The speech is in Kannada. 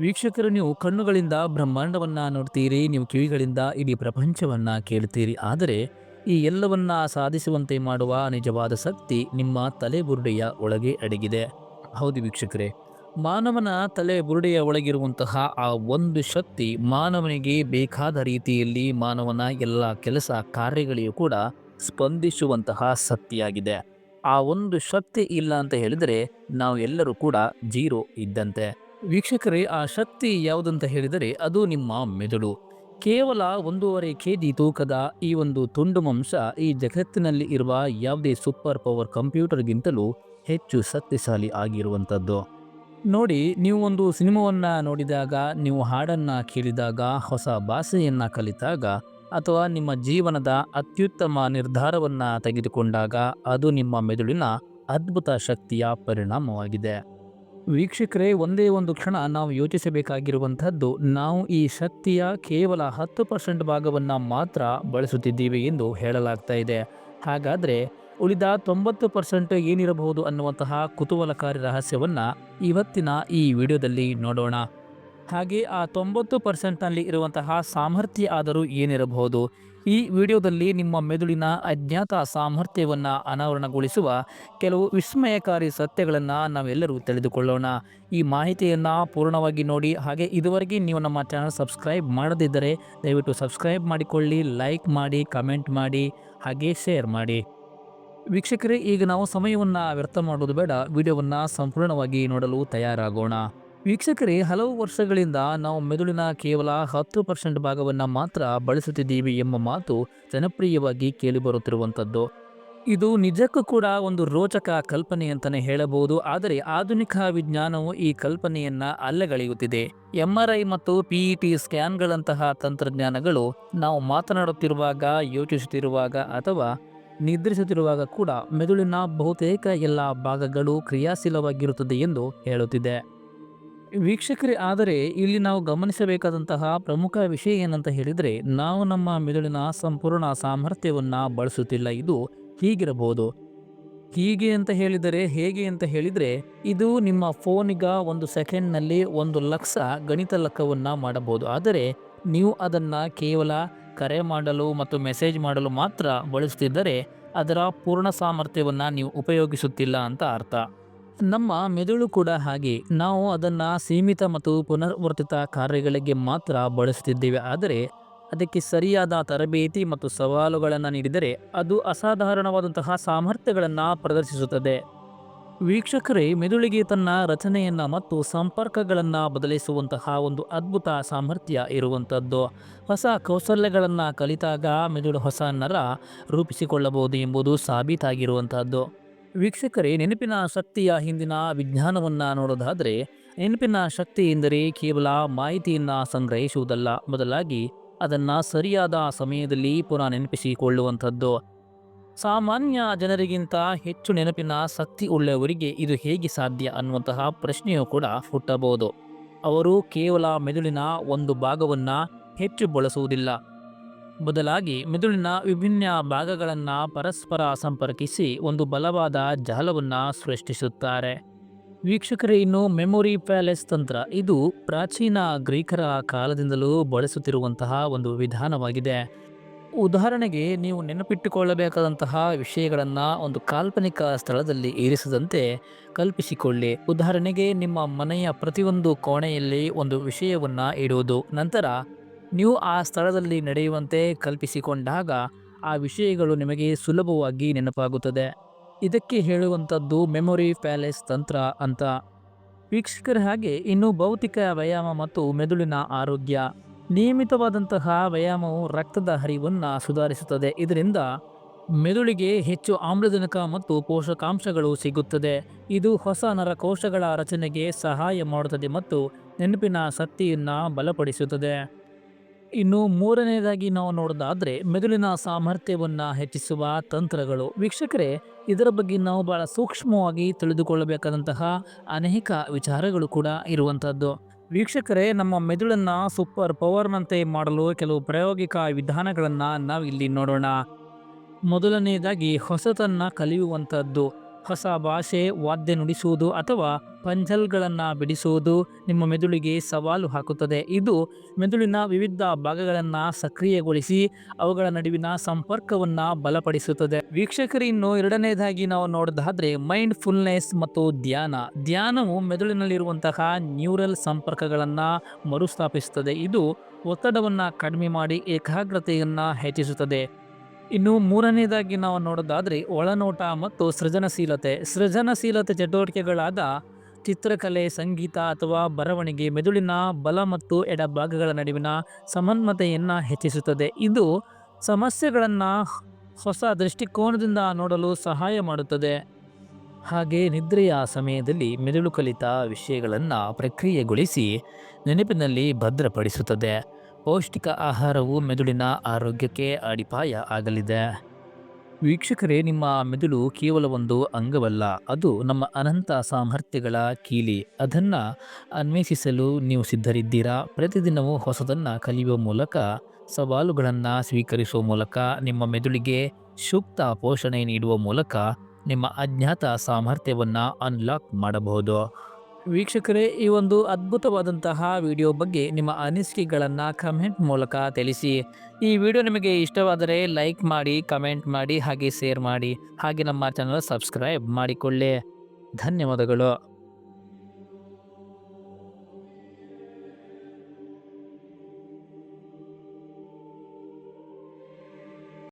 ವೀಕ್ಷಕರು, ನೀವು ಕಣ್ಣುಗಳಿಂದ ಬ್ರಹ್ಮಾಂಡವನ್ನ ನೋಡ್ತೀರಿ, ನೀವು ಕಿವಿಗಳಿಂದ ಇಡೀ ಪ್ರಪಂಚವನ್ನ ಕೇಳ್ತೀರಿ. ಆದರೆ ಈ ಎಲ್ಲವನ್ನ ಸಾಧಿಸುವಂತೆ ಮಾಡುವ ನಿಜವಾದ ಶಕ್ತಿ ನಿಮ್ಮ ತಲೆ ಬುರುಡೆಯ ಒಳಗೆ ಅಡಗಿದೆ. ಹೌದು ವೀಕ್ಷಕರೇ, ಮಾನವನ ತಲೆ ಬುರುಡೆಯ ಒಳಗಿರುವಂತಹ ಆ ಒಂದು ಶಕ್ತಿ ಮಾನವನಿಗೆ ಬೇಕಾದ ರೀತಿಯಲ್ಲಿ ಮಾನವನ ಎಲ್ಲ ಕೆಲಸ ಕಾರ್ಯಗಳಿಗೂ ಕೂಡ ಸ್ಪಂದಿಸುವಂತಹ ಶಕ್ತಿಯಾಗಿದೆ. ಆ ಒಂದು ಶಕ್ತಿ ಇಲ್ಲ ಅಂತ ಹೇಳಿದರೆ ನಾವು ಎಲ್ಲರೂ ಕೂಡ ಜೀರೋ ಇದ್ದಂತೆ. ವೀಕ್ಷಕರೇ, ಆ ಶಕ್ತಿ ಯಾವುದಂತ ಹೇಳಿದರೆ ಅದು ನಿಮ್ಮ ಮೆದುಳು. ಕೇವಲ ಒಂದೂವರೆ ಕೆ ಜಿ ತೂಕದ ಈ ಒಂದು ತುಂಡು ಮಾಂಸ ಈ ಜಗತ್ತಿನಲ್ಲಿ ಇರುವ ಯಾವುದೇ ಸೂಪರ್ ಪವರ್ ಕಂಪ್ಯೂಟರ್ಗಿಂತಲೂ ಹೆಚ್ಚು ಶಕ್ತಿಶಾಲಿ ಆಗಿರುವಂಥದ್ದು. ನೋಡಿ, ನೀವು ಒಂದು ಸಿನಿಮಾವನ್ನು ನೋಡಿದಾಗ, ನೀವು ಹಾಡನ್ನು ಕೇಳಿದಾಗ, ಹೊಸ ಭಾಷೆಯನ್ನು ಕಲಿತಾಗ, ಅಥವಾ ನಿಮ್ಮ ಜೀವನದ ಅತ್ಯುತ್ತಮ ನಿರ್ಧಾರವನ್ನು ತೆಗೆದುಕೊಂಡಾಗ, ಅದು ನಿಮ್ಮ ಮೆದುಳಿನ ಅದ್ಭುತ ಶಕ್ತಿಯ ಪರಿಣಾಮವಾಗಿದೆ. ವೀಕ್ಷಕರೇ, ಒಂದೇ ಒಂದು ಕ್ಷಣ ನಾವು ಯೋಚಿಸಬೇಕಾಗಿರುವಂಥದ್ದು, ನಾವು ಈ ಶಕ್ತಿಯ ಕೇವಲ ಹತ್ತು ಪರ್ಸೆಂಟ್ ಭಾಗವನ್ನು ಮಾತ್ರ ಬಳಸುತ್ತಿದ್ದೀವಿ ಎಂದು ಹೇಳಲಾಗ್ತಾ ಇದೆ. ಹಾಗಾದರೆ, ಉಳಿದ ತೊಂಬತ್ತು ಪರ್ಸೆಂಟ್ ಏನಿರಬಹುದು ಅನ್ನುವಂತಹ ಕುತೂಹಲಕಾರಿ ರಹಸ್ಯವನ್ನು ಇವತ್ತಿನ ಈ ವಿಡಿಯೋದಲ್ಲಿ ನೋಡೋಣ. ಹಾಗೆ ಆ ತೊಂಬತ್ತು ಪರ್ಸೆಂಟ್ನಲ್ಲಿ ಇರುವಂತಹ ಸಾಮರ್ಥ್ಯ ಆದರೂ ಏನಿರಬಹುದು. ಈ ವಿಡಿಯೋದಲ್ಲಿ ನಿಮ್ಮ ಮೆದುಳಿನ ಅಜ್ಞಾತ ಸಾಮರ್ಥ್ಯವನ್ನು ಅನಾವರಣಗೊಳಿಸುವ ಕೆಲವು ವಿಸ್ಮಯಕಾರಿ ಸತ್ಯಗಳನ್ನು ನಾವೆಲ್ಲರೂ ತಿಳಿದುಕೊಳ್ಳೋಣ. ಈ ಮಾಹಿತಿಯನ್ನು ಪೂರ್ಣವಾಗಿ ನೋಡಿ, ಹಾಗೆ ಇದುವರೆಗೆ ನೀವು ನಮ್ಮ ಚಾನಲ್ ಸಬ್ಸ್ಕ್ರೈಬ್ ಮಾಡದಿದ್ದರೆ ದಯವಿಟ್ಟು ಸಬ್ಸ್ಕ್ರೈಬ್ ಮಾಡಿಕೊಳ್ಳಿ, ಲೈಕ್ ಮಾಡಿ, ಕಮೆಂಟ್ ಮಾಡಿ, ಹಾಗೆ ಶೇರ್ ಮಾಡಿ. ವೀಕ್ಷಕರೇ, ಈಗ ನಾವು ಸಮಯವನ್ನು ವ್ಯರ್ಥ ಮಾಡೋದು ಬೇಡ, ವಿಡಿಯೋವನ್ನು ಸಂಪೂರ್ಣವಾಗಿ ನೋಡಲು ತಯಾರಾಗೋಣ. ವೀಕ್ಷಕರೇ, ಹಲವು ವರ್ಷಗಳಿಂದ ನಾವು ಮೆದುಳಿನ ಕೇವಲ ಹತ್ತು ಪರ್ಸೆಂಟ್ ಭಾಗವನ್ನು ಮಾತ್ರ ಬಳಸುತ್ತಿದ್ದೀವಿ ಎಂಬ ಮಾತು ಜನಪ್ರಿಯವಾಗಿ ಕೇಳಿಬರುತ್ತಿರುವಂಥದ್ದು ಇದು ನಿಜಕ್ಕೂ ಕೂಡ ಒಂದು ರೋಚಕ ಕಲ್ಪನೆ ಅಂತಲೇ ಹೇಳಬಹುದು. ಆದರೆ ಆಧುನಿಕ ವಿಜ್ಞಾನವು ಈ ಕಲ್ಪನೆಯನ್ನ ಅಲ್ಲಗಳೆಯುತ್ತಿದೆ. ಎಂ ಆರ್ ಐ ಮತ್ತು ಪಿಇಟಿ ಸ್ಕ್ಯಾನ್ಗಳಂತಹ ತಂತ್ರಜ್ಞಾನಗಳು ನಾವು ಮಾತನಾಡುತ್ತಿರುವಾಗ, ಯೋಚಿಸುತ್ತಿರುವಾಗ ಅಥವಾ ನಿದ್ರಿಸುತ್ತಿರುವಾಗ ಕೂಡ ಮೆದುಳಿನ ಬಹುತೇಕ ಎಲ್ಲ ಭಾಗಗಳು ಕ್ರಿಯಾಶೀಲವಾಗಿರುತ್ತದೆ ಎಂದು ಹೇಳುತ್ತಿದೆ. ವೀಕ್ಷಕರೇ, ಆದರೆ ಇಲ್ಲಿ ನಾವು ಗಮನಿಸಬೇಕಾದಂತಹ ಪ್ರಮುಖ ವಿಷಯ ಏನಂತ ಹೇಳಿದರೆ, ನಾವು ನಮ್ಮ ಮೆದುಳಿನ ಸಂಪೂರ್ಣ ಸಾಮರ್ಥ್ಯವನ್ನು ಬಳಸುತ್ತಿಲ್ಲ. ಇದು ಹೀಗಿರಬಹುದು. ಹೀಗೆ ಅಂತ ಹೇಳಿದರೆ, ಹೇಗೆ ಅಂತ ಹೇಳಿದರೆ, ಇದು ನಿಮ್ಮ ಫೋನಿಗ ಒಂದು ಸೆಕೆಂಡ್ನಲ್ಲಿ ಒಂದು ಲಕ್ಷ ಗಣಿತ ಲೆಕ್ಕವನ್ನು ಮಾಡಬಹುದು. ಆದರೆ ನೀವು ಅದನ್ನು ಕೇವಲ ಕರೆ ಮಾಡಲು ಮತ್ತು ಮೆಸೇಜ್ ಮಾಡಲು ಮಾತ್ರ ಬಳಸುತ್ತಿದ್ದರೆ, ಅದರ ಪೂರ್ಣ ಸಾಮರ್ಥ್ಯವನ್ನು ನೀವು ಉಪಯೋಗಿಸುತ್ತಿಲ್ಲ ಅಂತ ಅರ್ಥ. ನಮ್ಮ ಮೆದುಳು ಕೂಡ ಹಾಗೆ. ನಾವು ಅದನ್ನು ಸೀಮಿತ ಮತ್ತು ಪುನರ್ವರ್ತಿತ ಕಾರ್ಯಗಳಿಗೆ ಮಾತ್ರ ಬಳಸುತ್ತಿದ್ದೇವೆ ಆದರೆ ಅದಕ್ಕೆ ಸರಿಯಾದ ತರಬೇತಿ ಮತ್ತು ಸವಾಲುಗಳನ್ನು ನೀಡಿದರೆ ಅದು ಅಸಾಧಾರಣವಾದಂತಹ ಸಾಮರ್ಥ್ಯಗಳನ್ನು ಪ್ರದರ್ಶಿಸುತ್ತದೆ. ವೀಕ್ಷಕರೇ, ಮೆದುಳಿಗೆ ತನ್ನ ರಚನೆಯನ್ನು ಮತ್ತು ಸಂಪರ್ಕಗಳನ್ನು ಬದಲಿಸುವಂತಹ ಒಂದು ಅದ್ಭುತ ಸಾಮರ್ಥ್ಯ ಇರುವಂಥದ್ದು. ಹೊಸ ಕೌಶಲ್ಯಗಳನ್ನು ಕಲಿತಾಗ ಮೆದುಳು ಹೊಸ ನರ ರೂಪಿಸಿಕೊಳ್ಳಬಹುದು ಎಂಬುದು ಸಾಬೀತಾಗಿರುವಂತಹದ್ದು ವೀಕ್ಷಕರೇ, ನೆನಪಿನ ಶಕ್ತಿಯ ಹಿಂದಿನ ವಿಜ್ಞಾನವನ್ನು ನೋಡೋದಾದರೆ, ನೆನಪಿನ ಶಕ್ತಿ ಎಂದರೆ ಕೇವಲ ಮಾಹಿತಿಯನ್ನು ಸಂಗ್ರಹಿಸುವುದಲ್ಲ. ಬದಲಾಗಿ ಅದನ್ನು ಸರಿಯಾದ ಸಮಯದಲ್ಲಿ ಪುನಃ ನೆನಪಿಸಿಕೊಳ್ಳುವಂಥದ್ದು. ಸಾಮಾನ್ಯ ಜನರಿಗಿಂತ ಹೆಚ್ಚು ನೆನಪಿನ ಶಕ್ತಿ ಉಳ್ಳವರಿಗೆ ಇದು ಹೇಗೆ ಸಾಧ್ಯ ಅನ್ನುವಂತಹ ಪ್ರಶ್ನೆಯೂ ಕೂಡ ಹುಟ್ಟಬಹುದು. ಅವರು ಕೇವಲ ಮೆದುಳಿನ ಒಂದು ಭಾಗವನ್ನು ಹೆಚ್ಚು ಬಳಸುವುದಿಲ್ಲ. ಬದಲಾಗಿ ಮೆದುಳಿನ ವಿಭಿನ್ನ ಭಾಗಗಳನ್ನು ಪರಸ್ಪರ ಸಂಪರ್ಕಿಸಿ ಒಂದು ಬಲವಾದ ಜಾಲವನ್ನು ಸೃಷ್ಟಿಸುತ್ತಾರೆ. ವೀಕ್ಷಕರೇ, ಇನ್ನು ಮೆಮೊರಿ ಪ್ಯಾಲೆಸ್ ತಂತ್ರ ಇದು ಪ್ರಾಚೀನ ಗ್ರೀಕರ ಕಾಲದಿಂದಲೂ ಬಳಸುತ್ತಿರುವಂತಹ ಒಂದು ವಿಧಾನವಾಗಿದೆ. ಉದಾಹರಣೆಗೆ, ನೀವು ನೆನಪಿಟ್ಟುಕೊಳ್ಳಬೇಕಾದಂತಹ ವಿಷಯಗಳನ್ನು ಒಂದು ಕಾಲ್ಪನಿಕ ಸ್ಥಳದಲ್ಲಿ ಇರಿಸದಂತೆ ಕಲ್ಪಿಸಿಕೊಳ್ಳಿ. ಉದಾಹರಣೆಗೆ, ನಿಮ್ಮ ಮನೆಯ ಪ್ರತಿಯೊಂದು ಕೋಣೆಯಲ್ಲಿ ಒಂದು ವಿಷಯವನ್ನು ಇಡುವುದು, ನಂತರ ನೀವು ಆ ಸ್ಥಳದಲ್ಲಿ ನಡೆಯುವಂತೆ ಕಲ್ಪಿಸಿಕೊಂಡಾಗ ಆ ವಿಷಯಗಳು ನಿಮಗೆ ಸುಲಭವಾಗಿ ನೆನಪಾಗುತ್ತದೆ. ಇದಕ್ಕೆ ಹೇಳುವಂಥದ್ದು ಮೆಮೊರಿ ಪ್ಯಾಲೆಸ್ ತಂತ್ರ ಅಂತ. ವೀಕ್ಷಕರ ಹಾಗೆ ಇನ್ನು ಭೌತಿಕ ವ್ಯಾಯಾಮ ಮತ್ತು ಮೆದುಳಿನ ಆರೋಗ್ಯ. ನಿಯಮಿತವಾದಂತಹ ವ್ಯಾಯಾಮವು ರಕ್ತದ ಹರಿವನ್ನು ಸುಧಾರಿಸುತ್ತದೆ. ಇದರಿಂದ ಮೆದುಳಿಗೆ ಹೆಚ್ಚು ಆಮ್ಲಜನಕ ಮತ್ತು ಪೋಷಕಾಂಶಗಳು ಸಿಗುತ್ತದೆ. ಇದು ಹೊಸ ನರಕೋಶಗಳ ರಚನೆಗೆ ಸಹಾಯ ಮಾಡುತ್ತದೆ ಮತ್ತು ನೆನಪಿನ ಶಕ್ತಿಯನ್ನು ಬಲಪಡಿಸುತ್ತದೆ. ಇನ್ನು ಮೂರನೆಯದಾಗಿ ನಾವು ನೋಡೋದಾದರೆ ಮೆದುಳಿನ ಸಾಮರ್ಥ್ಯವನ್ನು ಹೆಚ್ಚಿಸುವ ತಂತ್ರಗಳು. ವೀಕ್ಷಕರೇ, ಇದರ ಬಗ್ಗೆ ನಾವು ಬಹಳ ಸೂಕ್ಷ್ಮವಾಗಿ ತಿಳಿದುಕೊಳ್ಳಬೇಕಾದಂತಹ ಅನೇಕ ವಿಚಾರಗಳು ಕೂಡ ಇರುವಂಥದ್ದು ವೀಕ್ಷಕರೇ, ನಮ್ಮ ಮೆದುಳನ್ನು ಸೂಪರ್ ಪವರ್ನಂತೆ ಮಾಡಲು ಕೆಲವು ಪ್ರಾಯೋಗಿಕ ವಿಧಾನಗಳನ್ನು ನಾವು ಇಲ್ಲಿ ನೋಡೋಣ. ಮೊದಲನೆಯದಾಗಿ ಹೊಸತನ್ನು ಕಲಿಯುವಂಥದ್ದು ಹೊಸ ಭಾಷೆ ವಾದ್ಯ ನುಡಿಸುವುದು ಅಥವಾ ಪಂಜಲ್ಗಳನ್ನು ಬಿಡಿಸುವುದು ನಿಮ್ಮ ಮೆದುಳಿಗೆ ಸವಾಲು ಹಾಕುತ್ತದೆ. ಇದು ಮೆದುಳಿನ ವಿವಿಧ ಭಾಗಗಳನ್ನು ಸಕ್ರಿಯಗೊಳಿಸಿ ಅವುಗಳ ನಡುವಿನ ಸಂಪರ್ಕವನ್ನು ಬಲಪಡಿಸುತ್ತದೆ. ವೀಕ್ಷಕರು, ಇನ್ನು ಎರಡನೇದಾಗಿ ನಾವು ನೋಡೋದಾದರೆ ಮೈಂಡ್ ಫುಲ್ನೆಸ್ ಮತ್ತು ಧ್ಯಾನ. ಧ್ಯಾನವು ಮೆದುಳಿನಲ್ಲಿರುವಂತಹ ನ್ಯೂರಲ್ ಸಂಪರ್ಕಗಳನ್ನು ಮರುಸ್ಥಾಪಿಸುತ್ತದೆ. ಇದು ಒತ್ತಡವನ್ನು ಕಡಿಮೆ ಮಾಡಿ ಏಕಾಗ್ರತೆಯನ್ನು ಹೆಚ್ಚಿಸುತ್ತದೆ. ಇನ್ನು ಮೂರನೇದಾಗಿ ನಾವು ನೋಡೋದಾದರೆ ಒಳನೋಟ ಮತ್ತು ಸೃಜನಶೀಲತೆ. ಸೃಜನಶೀಲತೆ ಚಟುವಟಿಕೆಗಳಾದ ಚಿತ್ರಕಲೆ, ಸಂಗೀತ ಅಥವಾ ಬರವಣಿಗೆ, ಮೆದುಳಿನ ಬಲ ಮತ್ತು ಎಡಭಾಗಗಳ ನಡುವಿನ ಸಮನ್ವತೆಯನ್ನು ಹೆಚ್ಚಿಸುತ್ತದೆ. ಇದು ಸಮಸ್ಯೆಗಳನ್ನು ಹೊಸ ದೃಷ್ಟಿಕೋನದಿಂದ ನೋಡಲು ಸಹಾಯ ಮಾಡುತ್ತದೆ. ಹಾಗೆ ನಿದ್ರೆಯ ಸಮಯದಲ್ಲಿ ಮೆದುಳು ಕಲಿತ ವಿಷಯಗಳನ್ನು ಪ್ರಕ್ರಿಯೆಗೊಳಿಸಿ ನೆನಪಿನಲ್ಲಿ ಭದ್ರಪಡಿಸುತ್ತದೆ. ಪೌಷ್ಟಿಕ ಆಹಾರವು ಮೆದುಳಿನ ಆರೋಗ್ಯಕ್ಕೆ ಅಡಿಪಾಯ ಆಗಲಿದೆ. ವೀಕ್ಷಕರೇ, ನಿಮ್ಮ ಮೆದುಳು ಕೇವಲ ಒಂದು ಅಂಗವಲ್ಲ, ಅದು ನಮ್ಮ ಅನಂತ ಸಾಮರ್ಥ್ಯಗಳ ಕೀಲಿ. ಅದನ್ನು ಅನ್ವೇಷಿಸಲು ನೀವು ಸಿದ್ಧರಿದ್ದೀರಾ? ಪ್ರತಿದಿನವೂ ಹೊಸದನ್ನು ಕಲಿಯುವ ಮೂಲಕ, ಸವಾಲುಗಳನ್ನು ಸ್ವೀಕರಿಸುವ ಮೂಲಕ, ನಿಮ್ಮ ಮೆದುಳಿಗೆ ಸೂಕ್ತ ಪೋಷಣೆ ನೀಡುವ ಮೂಲಕ, ನಿಮ್ಮ ಅಜ್ಞಾತ ಸಾಮರ್ಥ್ಯವನ್ನು ಅನ್ಲಾಕ್ ಮಾಡಬಹುದು. ವೀಕ್ಷಕರೇ, ಈ ಒಂದು ಅದ್ಭುತವಾದಂತಹ ವಿಡಿಯೋ ಬಗ್ಗೆ ನಿಮ್ಮ ಅನಿಸಿಕೆಗಳನ್ನು ಕಮೆಂಟ್ ಮೂಲಕ ತಿಳಿಸಿ. ಈ ವಿಡಿಯೋ ನಿಮಗೆ ಇಷ್ಟವಾದರೆ ಲೈಕ್ ಮಾಡಿ, ಕಮೆಂಟ್ ಮಾಡಿ, ಹಾಗೆ ಶೇರ್ ಮಾಡಿ, ಹಾಗೆ ನಮ್ಮ ಚಾನಲ್ ಸಬ್ಸ್ಕ್ರೈಬ್ ಮಾಡಿಕೊಳ್ಳಿ. ಧನ್ಯವಾದಗಳು.